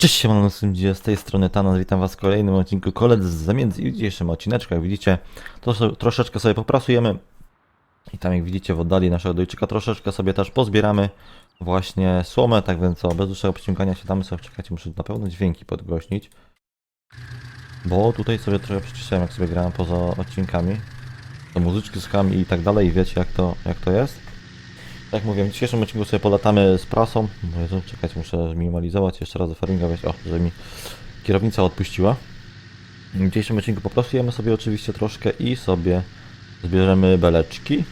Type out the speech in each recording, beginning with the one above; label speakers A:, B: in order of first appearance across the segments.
A: Cześć, siemano, ludzie, z tej strony Thanos, witam was w kolejnym odcinku Kolec z zamiędzy i w dzisiejszym odcineczku, jak widzicie, to troszeczkę sobie popracujemy i tam jak widzicie w oddali naszego dojczyka troszeczkę sobie też pozbieramy właśnie słomę, tak więc co, bez dłuższego przyciągania się damy sobie, czekajcie, muszę na pewno dźwięki podgłośnić, bo tutaj sobie trochę przyciszyłem, jak sobie grałem poza odcinkami, to muzyczki słucham i tak dalej. Wiecie jak to, jak to jest. Tak mówiłem, w dzisiejszym odcinku sobie polatamy z prasą. Bo Jezu, czekać, muszę minimalizować jeszcze raz do farminga, wiesz, o, żeby mi kierownica odpuściła. W dzisiejszym odcinku popracujemy sobie oczywiście troszkę i sobie zbierzemy beleczki.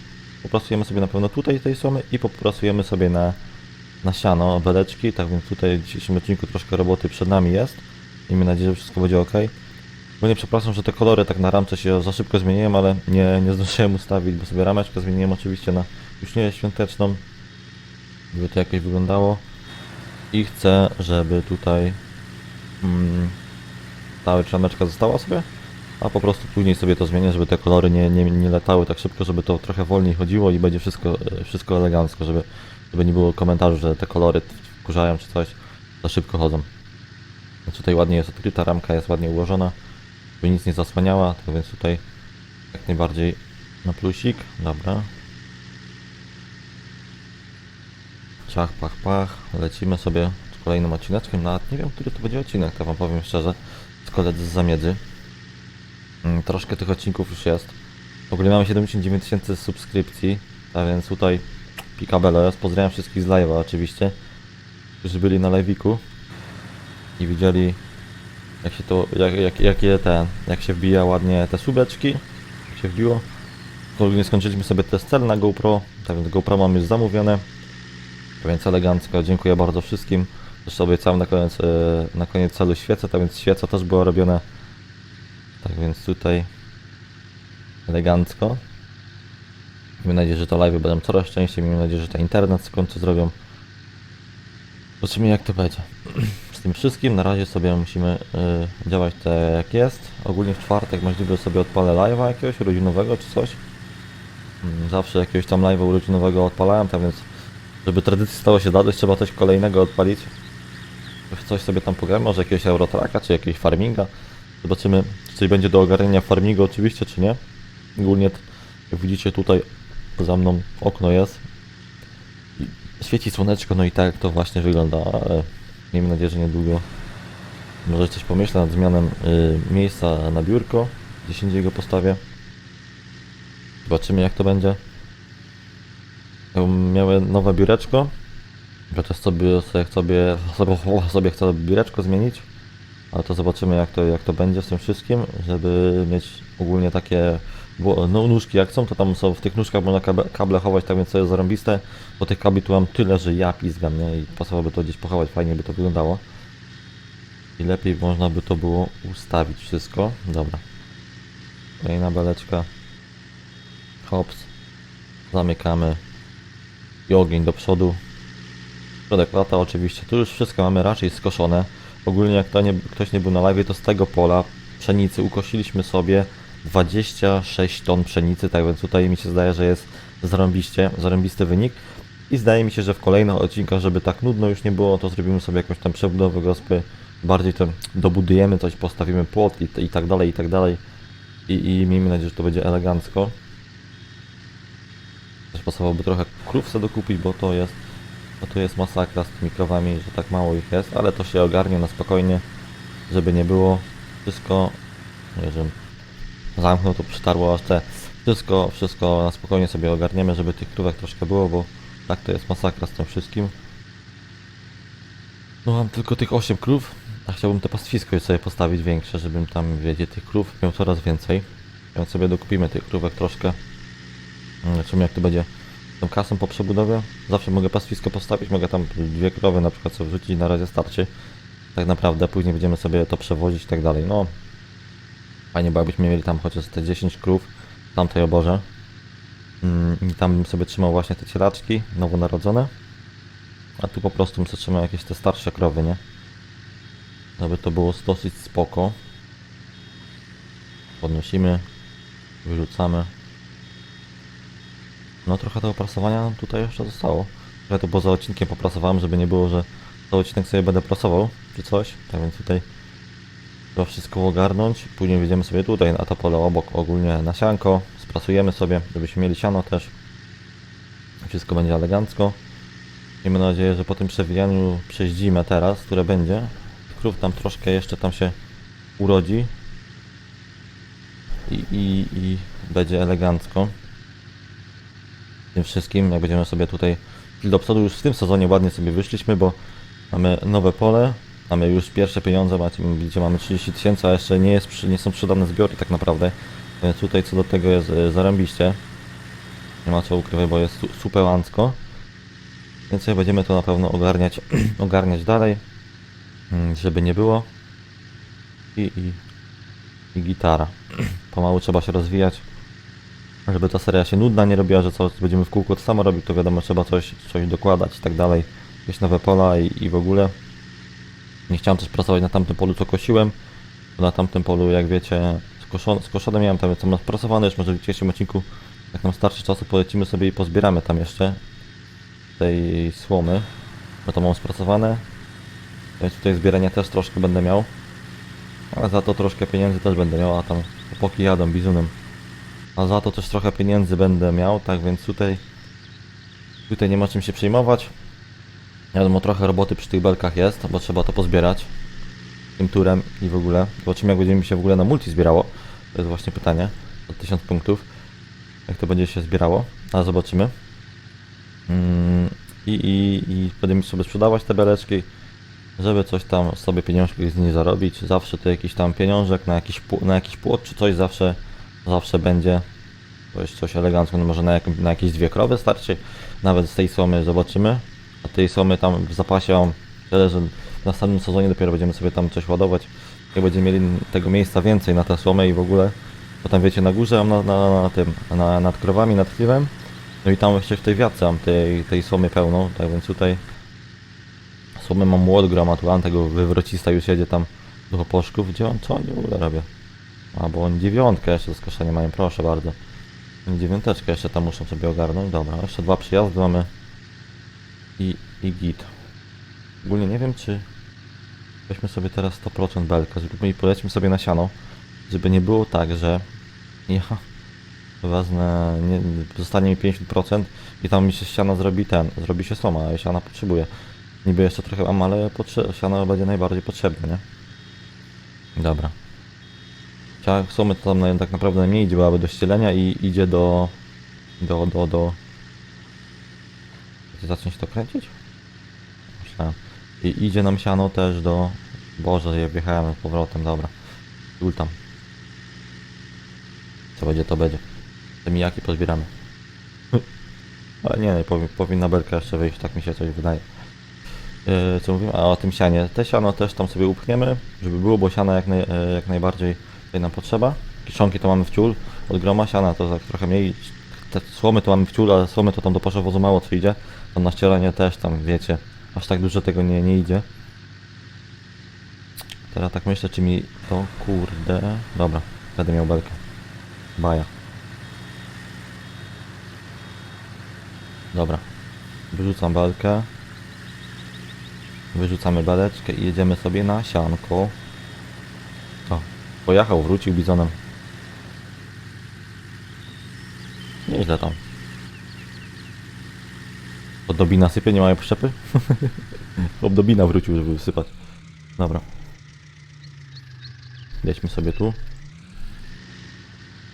A: Popracujemy sobie na pewno tutaj tej somy i popracujemy sobie na, na siano beleczki. Tak więc tutaj w dzisiejszym odcinku troszkę roboty przed nami jest. Miejmy nadzieję, że wszystko będzie ok. Bo nie przepraszam, że te kolory tak na ramce się za szybko zmieniłem, ale nie, nie zdążyłem ustawić, bo sobie rameczkę zmieniłem oczywiście na nie świąteczną, żeby to jakoś wyglądało. I chcę, żeby tutaj mm, ta rameczka została sobie, a po prostu później sobie to zmienię, żeby te kolory nie, nie, nie latały tak szybko, żeby to trochę wolniej chodziło i będzie wszystko, wszystko elegancko, żeby, żeby nie było komentarzy, że te kolory wkurzają czy coś, za szybko chodzą. Więc tutaj ładnie jest odkryta, ramka jest ładnie ułożona, by nic nie zasłaniała, tak więc tutaj jak najbardziej na plusik, dobra. Ciach, pach, pach, lecimy sobie z kolejnym odcineczkiem, nawet nie wiem, który to będzie odcinek, to wam powiem szczerze, z koledzy z zamiedzy. Mm, Troszkę tych odcinków już jest. W ogóle mamy 79 tysięcy subskrypcji, a więc tutaj pikabelo jest. Pozdrawiam wszystkich z live'a oczywiście, którzy byli na live'iku i widzieli jak się to, jak, jak, jakie te, jak się wbija ładnie te subeczki, jak się wbiło. Ogólnie skończyliśmy sobie test cel na GoPro, tak więc GoPro mam już zamówione, tak więc elegancko, dziękuję bardzo wszystkim. Zresztą obiecałem na koniec, e, na koniec celu świecę, tak więc świeca też była robiona. Tak więc tutaj elegancko. Miejmy nadzieję, że to live będą coraz częściej, miejmy nadzieję, że to internet w końcu zrobią. Zobaczymy jak to będzie. Z tym wszystkim na razie sobie musimy y, działać tak jak jest. Ogólnie w czwartek możliwe sobie odpalę live'a jakiegoś rodzinowego czy coś. Mm, Zawsze jakiegoś tam live'a urodzinowego odpalałem, tak więc żeby tradycji stało się dalej, trzeba coś kolejnego odpalić. Coś sobie tam pogramy, może jakiegoś Eurotraka, czy jakiegoś farminga. Zobaczymy, czy coś będzie do ogarnienia farmingu oczywiście, czy nie. Ogólnie, jak widzicie tutaj za mną okno jest. Świeci słoneczko, no i tak to właśnie wygląda, miejmy nadzieję, że niedługo może coś pomyślę nad zmianą y, miejsca na biurko, gdzieś indziej go postawię. Zobaczymy jak to będzie. Miałem nowe biureczko. Chociaż sobie, sobie, sobie, sobie, sobie chcę biureczko zmienić. Ale to zobaczymy jak to, jak to będzie z tym wszystkim, żeby mieć ogólnie takie bo, no, nóżki jak są, to tam są w tych nóżkach można kable, kable chować, tak więc to jest zarąbiste. Bo tych kabli tu mam tyle, że ja pizgam, nie? I pasowałoby to gdzieś pochować, fajnie by to wyglądało. I lepiej można by to było ustawić wszystko. Dobra. Kolejna beleczka. Hops. Zamykamy. I ogień do przodu. Środek lata oczywiście. Tu już wszystko mamy raczej skoszone. Ogólnie jak to nie, ktoś nie był na live, to z tego pola pszenicy ukosiliśmy sobie 26 ton pszenicy, tak więc tutaj mi się zdaje, że jest zarąbiście, zarąbisty wynik. I zdaje mi się, że w kolejnych odcinkach, żeby tak nudno już nie było, to zrobimy sobie jakąś tam przebudowę gospy. Bardziej to dobudujemy coś, postawimy płot i, i tak dalej, i tak dalej. I, I miejmy nadzieję, że to będzie elegancko. Też pasowałoby trochę krów sobie dokupić, bo to jest, bo jest masakra z tymi krowami, że tak mało ich jest, ale to się ogarnie na spokojnie, żeby nie było. Wszystko, nie wiem, zamknął to przytarło aż te. Wszystko, wszystko na spokojnie sobie ogarniemy, żeby tych krówek troszkę było, bo tak to jest masakra z tym wszystkim. No mam tylko tych 8 krów, a chciałbym te pastwisko sobie postawić większe, żebym tam, wiecie, tych krów miał coraz więcej. Więc sobie dokupimy tych krówek troszkę. Zobaczymy jak to będzie z tą kasą po przebudowie. Zawsze mogę pastwisko postawić, mogę tam dwie krowy na przykład sobie wrzucić, na razie starczy. Tak naprawdę, później będziemy sobie to przewozić i tak dalej. No, Fajnie, bo jakbyśmy mieli tam chociaż te 10 krów w tamtej oborze. Mm, I tam bym sobie trzymał właśnie te cielaczki nowonarodzone. A tu po prostu bym sobie trzymał jakieś te starsze krowy, nie? Żeby to było dosyć spoko. Podnosimy, wyrzucamy. No trochę tego prasowania tutaj jeszcze zostało. Trochę to poza odcinkiem poprasowałem, żeby nie było, że to odcinek sobie będę prasował, czy coś, tak więc tutaj to wszystko ogarnąć. Później wyjdziemy sobie tutaj na to pole obok ogólnie na sianko, sprasujemy sobie, żebyśmy mieli siano też. Wszystko będzie elegancko. Miejmy nadzieję, że po tym przewijaniu przez zimę teraz, które będzie, krów tam troszkę jeszcze tam się urodzi i, i, i będzie elegancko. Tym wszystkim, jak będziemy sobie tutaj do przodu już w tym sezonie ładnie sobie wyszliśmy, bo mamy nowe pole, mamy już pierwsze pieniądze, macie, widzicie, mamy 30 tysięcy, a jeszcze nie, jest, nie są sprzedane zbiory tak naprawdę, więc tutaj co do tego jest e, zarąbiście. Nie ma co ukrywać, bo jest su- superancko. Więc będziemy to na pewno ogarniać, ogarniać dalej, mm, żeby nie było. I, i, i gitara. Pomału trzeba się rozwijać, żeby ta seria się nudna nie robiła, że co będziemy w kółko to samo robić, to wiadomo, trzeba coś, coś dokładać i tak dalej. Jakieś nowe pola i, i w ogóle. Nie chciałem też pracować na tamtym polu, co kosiłem. Bo na tamtym polu, jak wiecie, skoszone, skoszone miałem tam co sprasowane, już może w dzisiejszym odcinku, jak nam starczy czasu, polecimy sobie i pozbieramy tam jeszcze tej słomy, bo to mam spracowane. Więc tutaj zbierania też troszkę będę miał. Ale za to troszkę pieniędzy też będę miał, a tam chłopaki jadą bizunem. A za to też trochę pieniędzy będę miał, tak więc tutaj tutaj nie ma czym się przejmować. Wiadomo, trochę roboty przy tych belkach jest, bo trzeba to pozbierać tym turem i w ogóle. Zobaczymy jak będzie mi się w ogóle na multi zbierało. To jest właśnie pytanie. Od 1000 punktów. Jak to będzie się zbierało, ale zobaczymy. Mm, I, i, i będziemy sobie sprzedawać te beleczki, żeby coś tam sobie pieniążki z zarobić. Zawsze to jakiś tam pieniążek na jakiś, na jakiś płot czy coś zawsze, zawsze będzie. To jest coś elegancko, no może na, jakim, na jakieś dwie krowy starczy. Nawet z tej słomy zobaczymy. A tej słomy tam w zapasie mam tyle, że w następnym sezonie dopiero będziemy sobie tam coś ładować. Jak będziemy mieli tego miejsca więcej na tę słomę i w ogóle. Bo tam wiecie, na górze mam na, na, na tym, na, nad krowami, nad chliwem. No i tam jeszcze w tej wiatce mam tej, tej słomy pełną, tak więc tutaj słomy mam młot gram, a tu mam tego wywrocista już jedzie tam do oposzków. Gdzie on? Co oni w ogóle robią? A, bo oni dziewiątkę jeszcze do skoszenia mają, proszę bardzo. Oni dziewiąteczkę jeszcze tam muszą sobie ogarnąć. Dobra, jeszcze dwa przyjazdy mamy i, i git. Ogólnie nie wiem, czy weźmy sobie teraz 100% belkę, zróbmy i polećmy sobie na siano, żeby nie było tak, że ja wezmę, nie, zostanie mi 50% i tam mi się ściana zrobi ten, zrobi się soma, a ja siana potrzebuję. Niby jeszcze trochę mam, ale potrze- siano będzie najbardziej potrzebne, nie? Dobra. Somy to tam tak naprawdę najmniej idzie, byłaby do ścielenia i idzie do... do, do, do... Zacząć to kręcić? Myślałem. I idzie nam siano też do... Boże, ja wjechałem z powrotem, dobra. Ultam. Co będzie, to będzie. Te mijaki pozbieramy. Ale nie, powi powinna belka jeszcze wyjść, tak mi się coś wydaje. Yy, co mówimy? A o tym sianie. Te siano też tam sobie upchniemy, żeby było, bo siana jak, naj, e, jak najbardziej tutaj nam potrzeba. Kiszonki to mamy w ciul od groma, siana to tak trochę mniej. Te słomy to mamy w ciul, ale słomy to tam do poszowozu mało co idzie. To na ścieranie też tam, wiecie, aż tak dużo tego nie, nie idzie. Teraz tak myślę, czy mi to kurde... Dobra, będę miał belkę. Baja. Dobra. Wyrzucam belkę. Wyrzucamy beleczkę i jedziemy sobie na sianko. Pojechał, wrócił bizonem. Nieźle tam. Od dobina sypie, nie mają przyczepy? Od dobina wrócił, żeby wysypać. Dobra. Jedźmy sobie tu.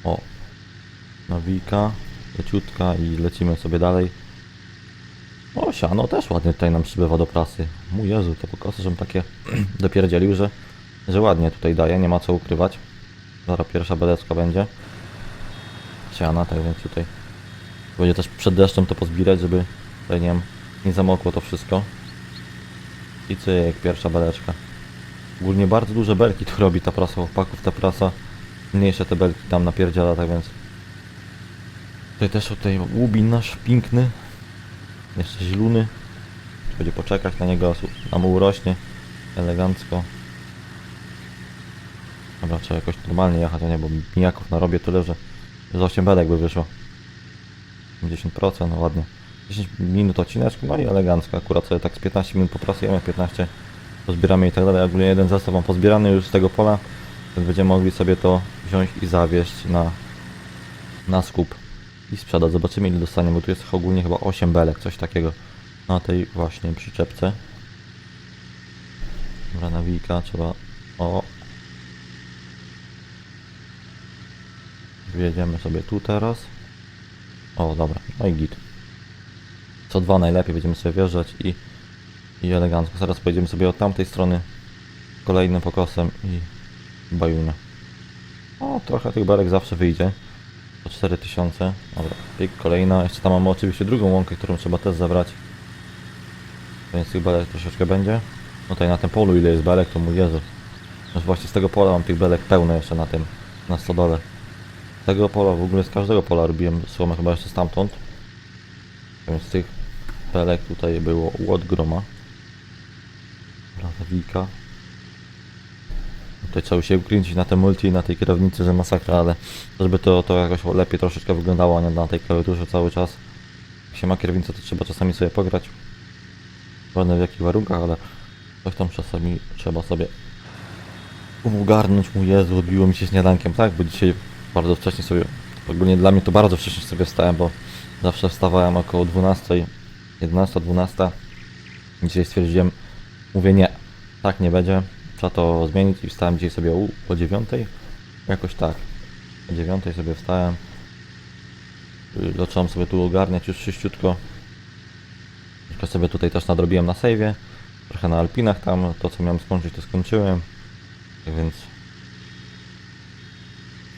A: O. Nawika. Leciutka i lecimy sobie dalej. O, siano też ładnie tutaj nam przybywa do prasy. Mój Jezu, te pokosy, żebym takie dopierdzielił, że, że ładnie tutaj daje, nie ma co ukrywać. Zaraz pierwsza belecka będzie. Siana, tak więc tutaj będzie też przed deszczem to pozbierać, żeby tutaj nie, nie zamokło to wszystko. I cyk, pierwsza beleczka. Ogólnie bardzo duże belki tu robi ta prasa chłopaków, ta prasa. Mniejsze te belki tam napierdziela, tak więc. Tutaj też tutaj łubin nasz piękny. Jeszcze zielony. Będzie poczekać na niego, aż nam urośnie elegancko. Dobra, trzeba jakoś normalnie jechać, a nie, bo mijaków narobię tyle, że z 8 belek by wyszło. 50%, no ładnie. 10 minut odcineczku, no i elegancko. Akurat sobie tak z 15 minut popracujemy, 15 pozbieramy i tak dalej. Ogólnie jeden zestaw mam pozbierany już z tego pola, więc będziemy mogli sobie to wziąć i zawieźć na, na skup i sprzedać. Zobaczymy ile dostaniemy, bo tu jest ogólnie chyba 8 belek, coś takiego na tej właśnie przyczepce. Dobra, nawijka trzeba... O! Wjedziemy sobie tu teraz. O, dobra, no i git. Co dwa najlepiej będziemy sobie wjeżdżać i, i elegancko. Zaraz pojedziemy sobie od tamtej strony kolejnym pokosem i bajunia. O, trochę tych belek zawsze wyjdzie. Po 4000. Dobra, pyk, kolejna. Jeszcze tam mamy oczywiście drugą łąkę, którą trzeba też zabrać. Więc tych belek troszeczkę będzie. No tutaj na tym polu ile jest belek, to mój Jezu. No właśnie z tego pola mam tych belek pełno jeszcze na tym, na stodole. Z tego pola, w ogóle z każdego pola robiłem słomę chyba jeszcze stamtąd. Więc tych belek tutaj było łot groma. Prawda, wilka. Tutaj trzeba się ukręcić na te multi i na tej kierownicy, że masakra, ale żeby to, to jakoś lepiej troszeczkę wyglądało, nie na tej klawiaturze cały czas. Jak się ma kierownicę, to trzeba czasami sobie pograć. Ważne w jakich warunkach, ale coś tam czasami trzeba sobie ogarnąć. Mój Jezu, odbiło mi się śniadankiem, tak? Bo dzisiaj bardzo wcześnie sobie, ogólnie dla mnie to bardzo wcześnie sobie wstałem, bo zawsze wstawałem około 12, 11, 12. Dzisiaj stwierdziłem, mówię nie, tak nie będzie, trzeba to zmienić i wstałem dzisiaj sobie o, o 9, jakoś tak. O 9 sobie wstałem, Y, zacząłem sobie tu ogarniać już sześciutko. Troszkę sobie tutaj też nadrobiłem na save'ie, trochę na Alpinach tam, to co miałem skończyć to skończyłem, więc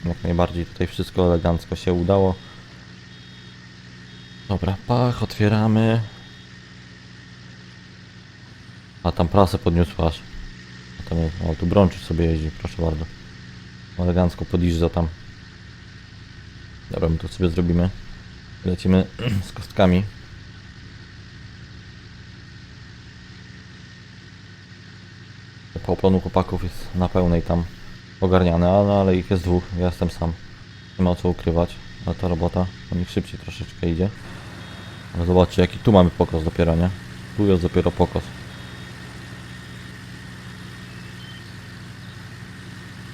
A: jak najbardziej tutaj wszystko elegancko się udało. Dobra, pach, otwieramy. A tam prasę podniosła aż. A tam jest, o tu brączyć sobie jeździ, proszę bardzo. Elegancko podjeżdża tam. Dobra, my to sobie zrobimy. Lecimy z kostkami. Poplonu chłopaków jest na pełnej tam ogarniane, ale, ale ich jest dwóch, ja jestem sam. Nie ma co ukrywać, ale ta robota o nich szybciej troszeczkę idzie. Ale zobaczcie jaki tu mamy pokos dopiero, nie? Tu jest dopiero pokos.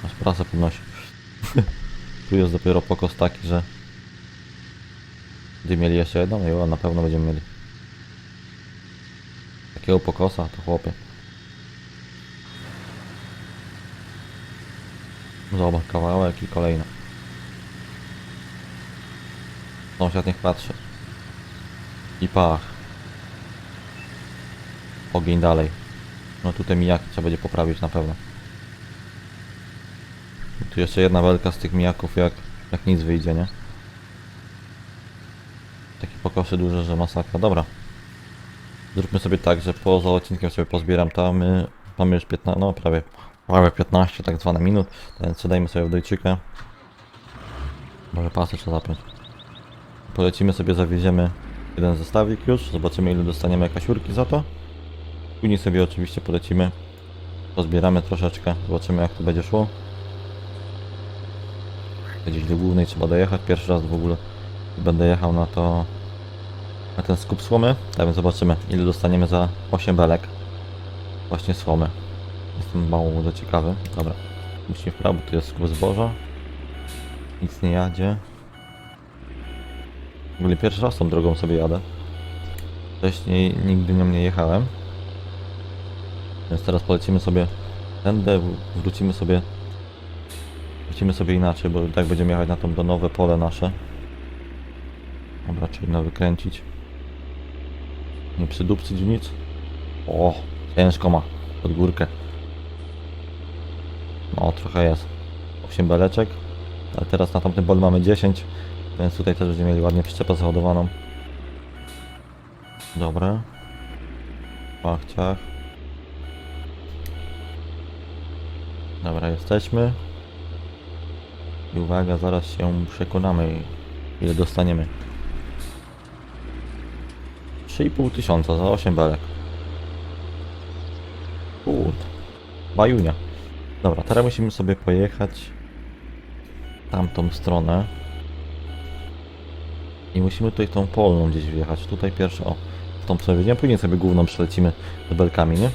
A: Aż prasę podnosi. tu jest dopiero pokos taki, że gdy mieli jeszcze jedną, jo, na pewno będziemy mieli. Takiego pokosa to chłopie. Zobacz, kawałek i kolejny. Sąsiad niech patrzy. I pach. Ogień dalej. No tutaj mijaki trzeba będzie poprawić na pewno. I tu jeszcze jedna belka z tych mijaków jak, jak nic wyjdzie, nie? Takie pokosy duże, że masakra. Dobra. Zróbmy sobie tak, że poza odcinkiem sobie pozbieram tam. My mamy już 15, no prawie, prawie 15 tak zwane minut. Więc dajmy sobie w dojczykę. Może pasy trzeba zapiąć. Polecimy sobie, zawieziemy jeden zestawik już. Zobaczymy ile dostaniemy kasiurki za to. Później sobie oczywiście polecimy. Pozbieramy troszeczkę. Zobaczymy jak to będzie szło. Gdzieś do głównej trzeba dojechać. Pierwszy raz w ogóle będę jechał na to na ten skup słomy. Tak więc zobaczymy ile dostaniemy za 8 belek. Właśnie słomy. Jestem mało do ciekawy. Dobra. Musimy w prawo, tu jest skup zboża. Nic nie jadzie. W ogóle pierwszy raz tą drogą sobie jadę. Wcześniej nigdy nią nie jechałem. Więc teraz polecimy sobie tędy, wrócimy sobie wrócimy sobie inaczej, bo tak będziemy jechać na to, to nowe pole nasze. Dobra, czyli no wykręcić. Nie przydupcyć w nic. O, ciężko ma. Pod górkę. No, trochę jest. 8 beleczek. Ale teraz na tamtym polu mamy 10. Więc tutaj też będziemy mieli ładnie przyczepę załadowaną. Dobra. Pach, ciach. Dobra, jesteśmy. I uwaga, zaraz się przekonamy, ile dostaniemy. 3,5 tysiąca za 8 belek. Kurde. Bajunia. Dobra, teraz musimy sobie pojechać tamtą stronę. I musimy tutaj tą polną gdzieś wjechać. Tutaj pierwsze, o, w tą nie później sobie główną przelecimy z belkami, nie?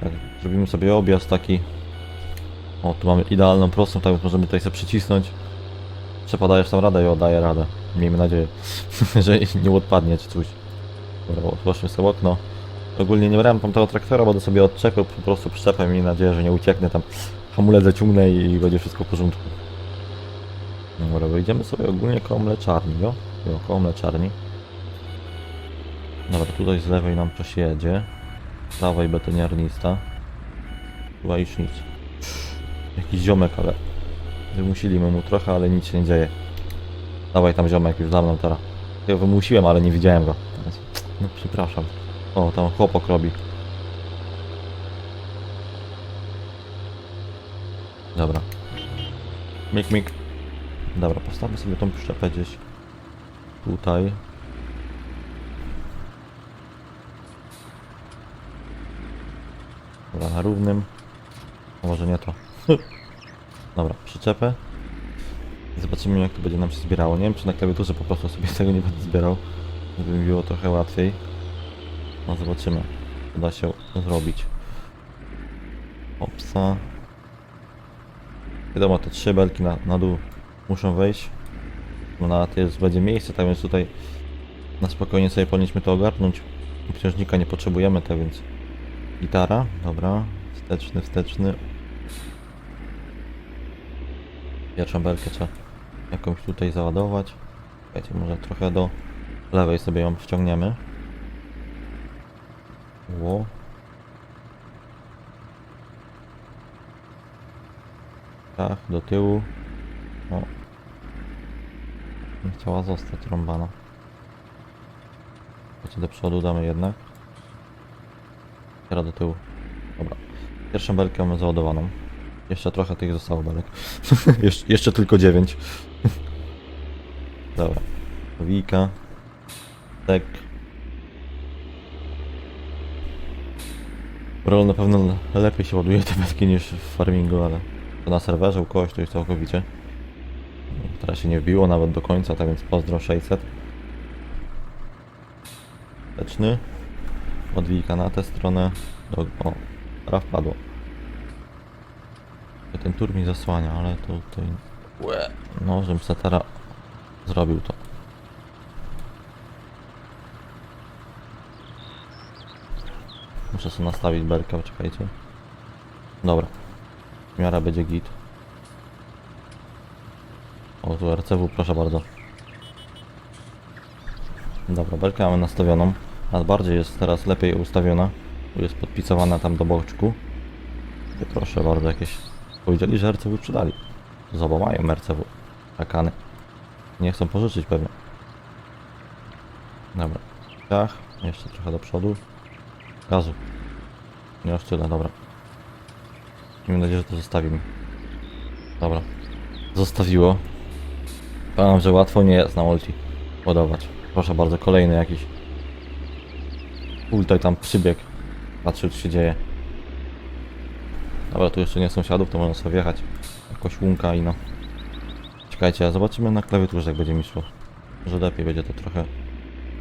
A: Tak, zrobimy sobie objazd taki. O, tu mamy idealną prostą, tak możemy tutaj sobie przycisnąć. Przepadajesz tam radę i oddaję radę. Miejmy nadzieję, że nie odpadnie czy coś. Dobra, otwórzmy sobie okno. Ogólnie nie brałem tam tego traktora, bo to sobie odczepił po prostu przyczepę. Miejmy nadzieję, że nie ucieknę tam. Hamulec zaciągnę i będzie wszystko w porządku. Dobra, wyjdziemy sobie ogólnie koło mleczarni, jo? Jo, koło mleczarni. Dobra, tutaj z lewej nam coś jedzie. Z prawej betoniarnista. Chyba już nic. Jakiś ziomek, ale wymusiliśmy mu trochę, ale nic się nie dzieje. Dawaj tam ziomek, już za mną teraz. Ja wymusiłem, ale nie widziałem go. No przepraszam. O, tam chłopok robi. Dobra. Mik, mik. Dobra, postawmy sobie tą przyczepę gdzieś tutaj. Dobra, na równym. A może nie to. Dobra, przyczepę. Zobaczymy jak to będzie nam się zbierało. Nie wiem czy na klawiaturze po prostu sobie tego nie będę zbierał. Żeby mi było trochę łatwiej. No zobaczymy. Uda się zrobić. Opsa. Wiadomo, te trzy belki na, na dół muszą wejść. No na jest, będzie miejsce, tak więc tutaj na spokojnie sobie powinniśmy to ogarnąć. Obciążnika nie potrzebujemy, tak więc gitara, dobra, wsteczny, wsteczny. Pierwszą belkę trzeba jakąś tutaj załadować. Słuchajcie, może trochę do lewej sobie ją wciągniemy. Ło. Tak, do tyłu. O. Nie chciała zostać rąbana. Wiecie, do przodu damy jednak. Teraz do tyłu. Dobra. Pierwszą belkę mamy załadowaną. Jeszcze trochę tych zostało belek. Jesz jeszcze tylko 9. Dobra. Wika. Tak. Roll na pewno lepiej się ładuje te belki niż w farmingu, ale to na serwerze u kogoś to już całkowicie. Teraz się nie wbiło nawet do końca, tak więc pozdro 600. Leczny. Odwijka na tę stronę. Do, o, teraz wpadło. Ten tur mi zasłania, ale to tutaj... Łe. No, żebym zrobił to. Muszę sobie nastawić belkę, czekajcie. Dobra. W miarę będzie git. O, tu RCW, proszę bardzo. Dobra, belkę mamy nastawioną. A bardziej jest teraz lepiej ustawiona. Tu jest podpisowana tam do boczku. I proszę bardzo, jakieś... Powiedzieli, że RCW przydali. Zoba mają RCW. Rakany. Nie chcą pożyczyć pewnie. Dobra. Ciach. Jeszcze trochę do przodu. Gazu. Nie aż tyle, dobra. Miejmy nadzieję, że to zostawimy. Dobra. Zostawiło. Powiem, że łatwo nie jest na ulti ładować. Proszę bardzo, kolejny jakiś. Ultaj tam przybieg. Patrzę, co się dzieje. Dobra, tu jeszcze nie sąsiadów, to można sobie wjechać. Jakoś łunka i no. Czekajcie, zobaczymy na klawiaturze, jak będzie mi szło. Może lepiej będzie to trochę.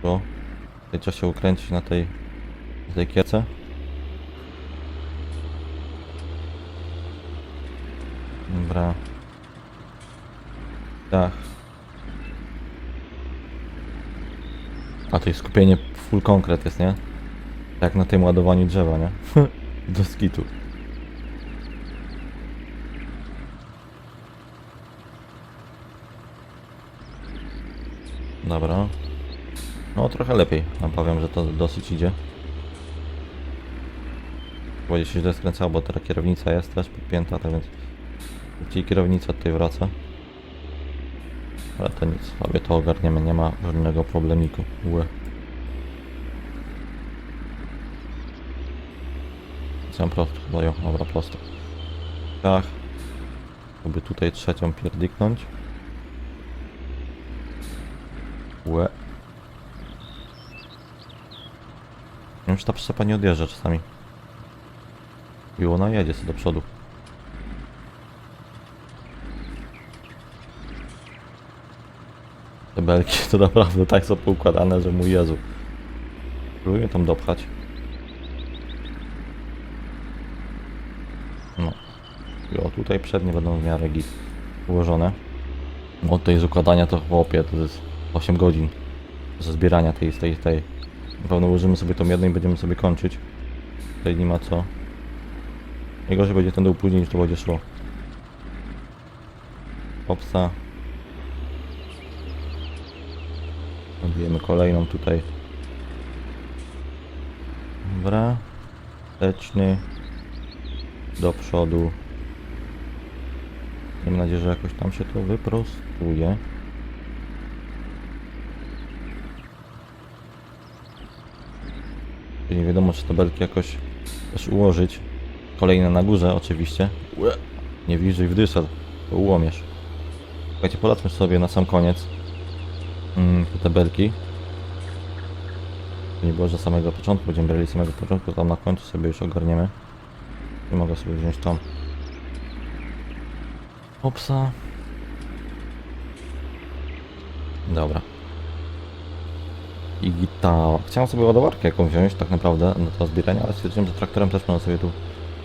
A: Bo tutaj trzeba się ukręcić na tej, na tej kiece. Dobra. Tak. A to jest skupienie full konkret jest, nie? Jak na tym ładowaniu drzewa, nie? Do skitu. Dobra. No trochę lepiej. Powiem, że to dosyć idzie. Będzie się źle skręcało, bo teraz kierownica jest też podpięta, tak więc ci kierownica tutaj wraca. Ale to nic, sobie to ogarniemy, nie ma żadnego problemiku. Łe. Chciałem prosto chyba ją, dobra prosto. Tak. Żeby tutaj trzecią pierdyknąć. Wiem, czy ta przyczepa nie odjeżdża czasami. I ona jedzie sobie do przodu. Te belki to naprawdę tak są poukładane, że mój Jezu. Próbuję tam dopchać. No. I o tutaj przednie będą w miarę git ułożone. Od tej z układania to chłopie, to jest 8 godzin ze zbierania tej, tej, tej. Na pewno ułożymy sobie tą jedną i będziemy sobie kończyć. Tutaj nie ma co. Najgorzej będzie ten dół później niż to będzie szło. Popsa. Odbijemy kolejną tutaj. Dobra. Leczny. Do przodu. Mam nadzieję, że jakoś tam się to wyprostuje. Nie wiadomo, czy te belki jakoś też ułożyć. Kolejne na górze oczywiście. Nie bliżej w dysel, to ułomiesz. Słuchajcie, polecmy sobie na sam koniec mm, te belki. Nie było, że samego początku będziemy brali samego początku, tam na końcu sobie już ogarniemy. Nie mogę sobie wziąć tam. Opsa. Dobra. I gita. Chciałem sobie ładowarkę jakąś wziąć tak naprawdę na to zbieranie, ale stwierdziłem, że traktorem też można sobie tu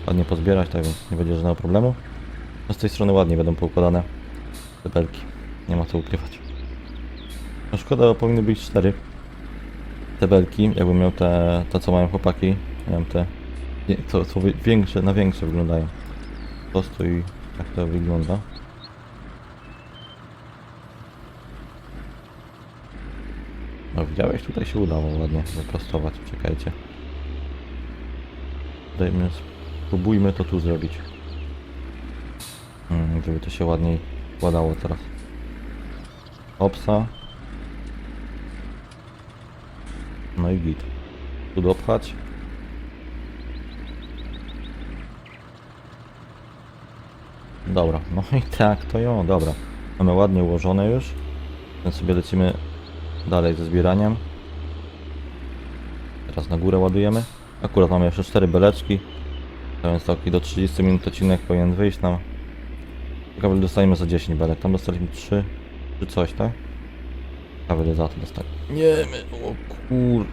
A: ładnie pozbierać, tak więc nie będzie żadnego problemu. Z tej strony ładnie będą poukładane te belki. Nie ma co ukrywać. No szkoda, powinny być cztery te belki, jakbym miał te, te co mają chłopaki, miałem te, nie, co, co większe, na większe wyglądają. Po prostu i tak to wygląda. No widziałeś, tutaj się udało ładnie wyprostować, czekajcie. Dajmy, spróbujmy to tu zrobić. Mm, żeby to się ładniej układało teraz. Opsa. No i git. Tu dopchać. Dobra, no i tak to ją, dobra. Mamy ładnie ułożone już. Więc sobie lecimy dalej ze zbieraniem. Teraz na górę ładujemy. Akurat mamy jeszcze 4 beleczki. To więc taki do 30 minut odcinek powinien wyjść nam. Ciekawe ile dostaniemy za 10 belek. Tam dostaliśmy 3 czy coś, tak? Ile za to dostali. Nie, my, o kur...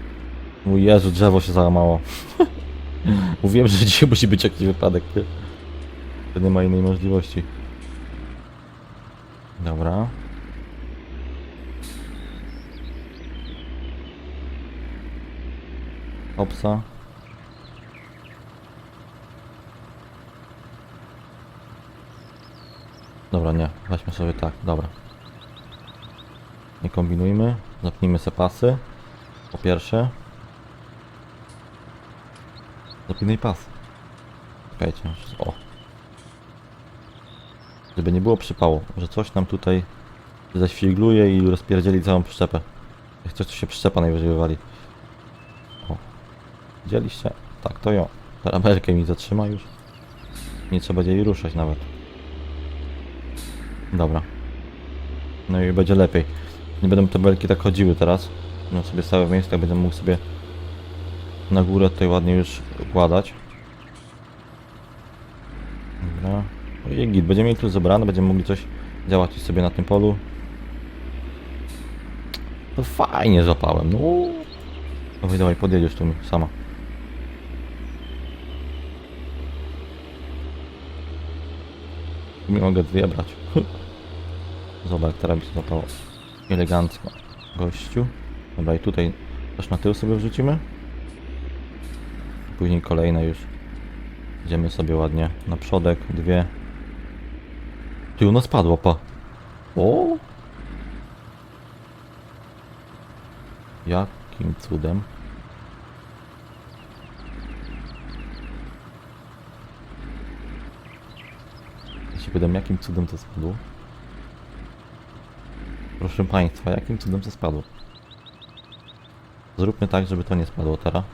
A: Mój Jezu, drzewo się załamało. Mówiłem, że dzisiaj musi być jakiś wypadek, nie? To nie ma innej możliwości. Dobra. Opsa. Dobra, nie. Weźmy sobie tak, dobra. Nie kombinujmy. Zapnijmy se pasy. Po pierwsze. Zapinaj pas. Czekajcie. O. Żeby nie było przypału, że coś nam tutaj zaświgluje i rozpierdzieli całą przyczepę. Jak coś tu się przyczepa najwyżej wywali. O. Widzieliście? Tak, to ją. Parabelkę mi zatrzyma już. Nie trzeba będzie jej ruszać nawet. Dobra. No i będzie lepiej. Nie będą te belki tak chodziły teraz. No sobie stałe w miejscu, będę mógł sobie na górę tutaj ładnie już układać. Dobra. No i git, będziemy mieli tu zebrane, będziemy mogli coś działać sobie na tym polu. To fajnie złapałem, no. Dawaj, dawaj, podjedziesz tu mi sama. Mi mogę dwie brać. Zobacz, teraz mi się złapało. Elegancko. Gościu. Dobra, i tutaj też na tył sobie wrzucimy. Później kolejne już. Idziemy sobie ładnie na przodek, dwie. Ty, ona spadła, pa. O! Jakim cudem? Się pytam, jakim cudem to spadło? Proszę Państwa, jakim cudem to spadło? Zróbmy tak, żeby to nie spadło teraz.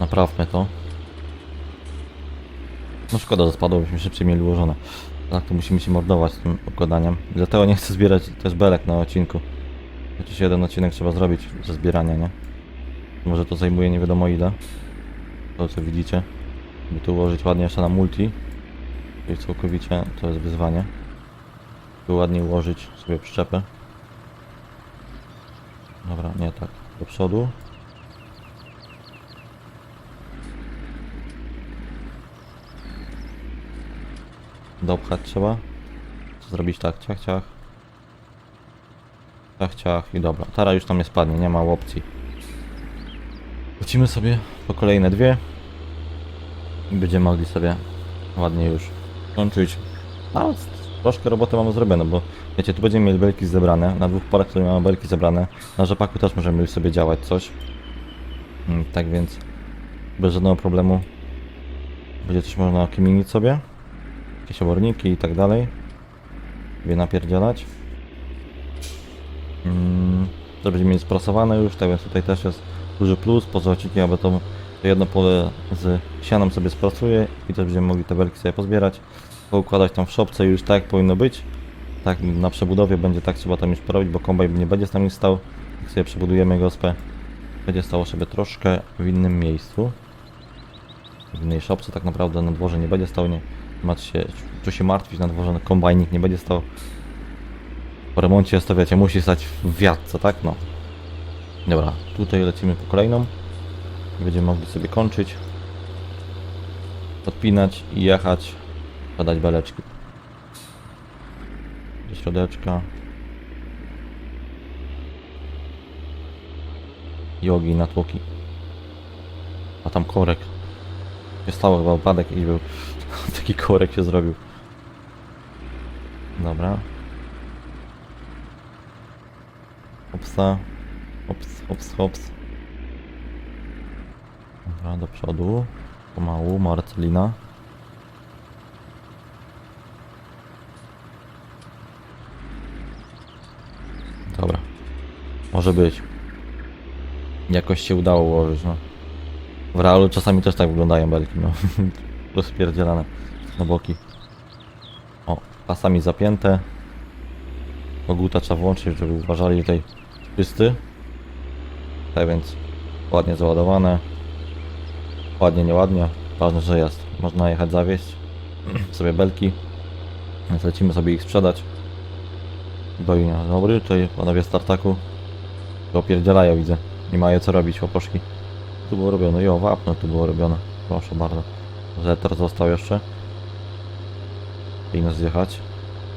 A: Naprawmy to. No szkoda, że spadło, byśmy szybciej mieli ułożone. Tak to musimy się mordować z tym układaniem. Dlatego nie chcę zbierać też belek na odcinku. Chociaż jeden odcinek trzeba zrobić ze zbierania, nie? Może to zajmuje nie wiadomo ile. To co widzicie. By to ułożyć ładnie jeszcze na multi. Czyli całkowicie to jest wyzwanie. By ładnie ułożyć sobie przyczepę. Dobra, nie tak. Do przodu. Dopchać trzeba. Zrobić tak, ciach, ciach. Ciach, ciach i dobra. Tara już tam nie spadnie, nie ma opcji. Lecimy sobie po kolejne dwie. I będziemy mogli sobie ładnie już kończyć. A troszkę roboty mamy zrobione, bo wiecie, tu będziemy mieli belki zebrane. Na dwóch parach tutaj mamy belki zebrane. Na rzepaku też możemy sobie działać coś. Mm, Tak więc bez żadnego problemu będzie coś można kminić sobie. Jakieś oborniki i tak dalej. Sobie napierdzielać. Mm, To będzie mieć sprasowane już, tak więc tutaj też jest duży plus. Poza aby to to jedno pole z sianem sobie spracuje i też będziemy mogli te belki sobie pozbierać, poukładać tam w szopce już tak powinno być. Tak na przebudowie będzie tak trzeba tam już porobić, bo kombajn nie będzie tam już stał. Jak sobie przebudujemy gospę, będzie stało sobie troszkę w innym miejscu. W innej szopce tak naprawdę na dworze nie będzie stał, nie macie się, tu się martwić na dworze, kombajnik nie będzie stał. Po remoncie wiecie, musi stać w wiatce, tak? No. Dobra, tutaj lecimy po kolejną. Będziemy mogli sobie kończyć, odpinać i jechać, podać beleczki. Do środeczka. Jogi na tłoki. A tam korek. Się stało chyba upadek i był. Taki korek się zrobił. Dobra. Hopsa. Hops, hops, hops. Dobra, do przodu. Pomału, Marcelina. Dobra. Może być. Jakoś się udało ułożyć, no. W realu czasami też tak wyglądają belki, no. Rozpierdzielane na boki. O, pasami zapięte. Koguta trzeba włączyć, żeby uważali tutaj czysty. Tak więc ładnie załadowane. Ładnie, nieładnie. Ważne, że jest. Można jechać zawieść. sobie belki. Więc lecimy sobie ich sprzedać. Dzień dobry, tutaj panowie z tartaku. To opierdzielają widzę. Nie mają co robić, łoposzki. Tu było robione, jo, wapno tu było robione. Proszę bardzo. Zetor został jeszcze. Nas zjechać.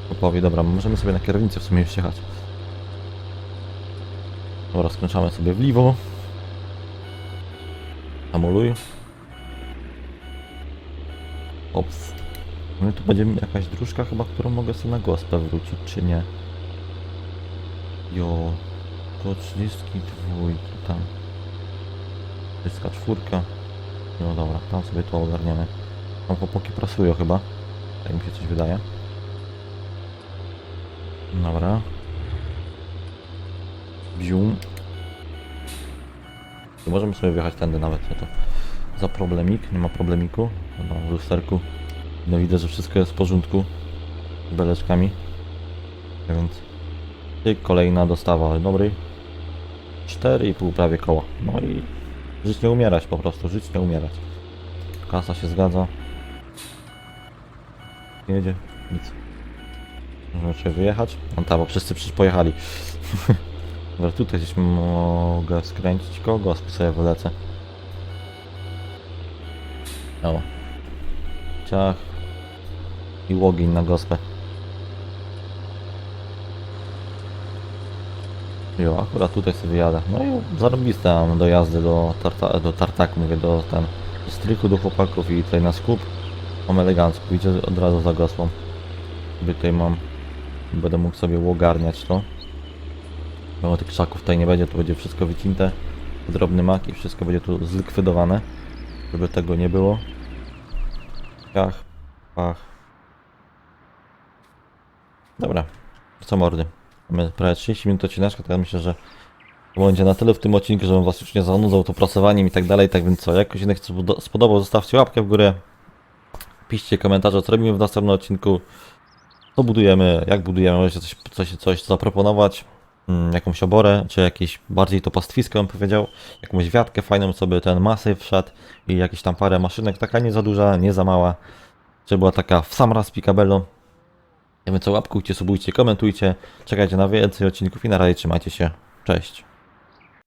A: Kupowi, dobra, możemy sobie na kierownicę w sumie już. Dobra, skręcamy sobie w lewo. Hamuluj. Ops. No i tu będzie jakaś dróżka chyba, którą mogę sobie na gospę wrócić, czy nie? Jo, to 32 tam. 34. No dobra, tam sobie to ogarniemy. Tam chłopaki prasują chyba. Tak mi się coś wydaje. Dobra. Bium. Tu możemy sobie wjechać tędy nawet, nie to za problemik, nie ma problemiku. No, w lusterku. No widzę, że wszystko jest w porządku. Z beleczkami. Więc kolejna dostawa, dobry. 4,5 prawie koła. No i żyć nie umierać po prostu, żyć nie umierać. Kasa się zgadza. Jedzie, nic. Możemy się wyjechać. No tak, bo wszyscy przecież pojechali. Dobra, tutaj gdzieś mogę skręcić kogo, sobie wylecę. O. Ciach. I łogień na gospę. Jo, akurat tutaj sobie jadę. No i zarobiste mam dojazdy do, tarta, do tartaku, mówię, do ten do strychu do chłopaków i tutaj na skup. Mam elegancko, widzę od razu za gospą. Sobie tutaj mam, będę mógł sobie łogarniać to. Bo tych krzaków tutaj nie będzie, to będzie wszystko wycinte. Drobny mak i wszystko będzie tu zlikwidowane. Żeby tego nie było. Pach, pach. Dobra, co mordy. Mamy prawie 30 minut odcineczka, tak myślę, że to będzie na tyle w tym odcinku, żebym was już nie zanudzał to prasowaniem i tak dalej, tak więc co, jak spodo- spodobał, zostawcie łapkę w górę, piszcie komentarze, co robimy w następnym odcinku, co budujemy, jak budujemy, możecie coś, coś, coś zaproponować, mm, jakąś oborę, czy jakieś bardziej to pastwisko bym powiedział, jakąś wiatkę fajną, co by ten masy wszedł i jakieś tam parę maszynek, taka nie za duża, nie za mała, żeby była taka w sam raz picabello, Ja wiem co, łapkujcie, subujcie, komentujcie. Czekajcie na więcej odcinków i na razie trzymajcie się. Cześć.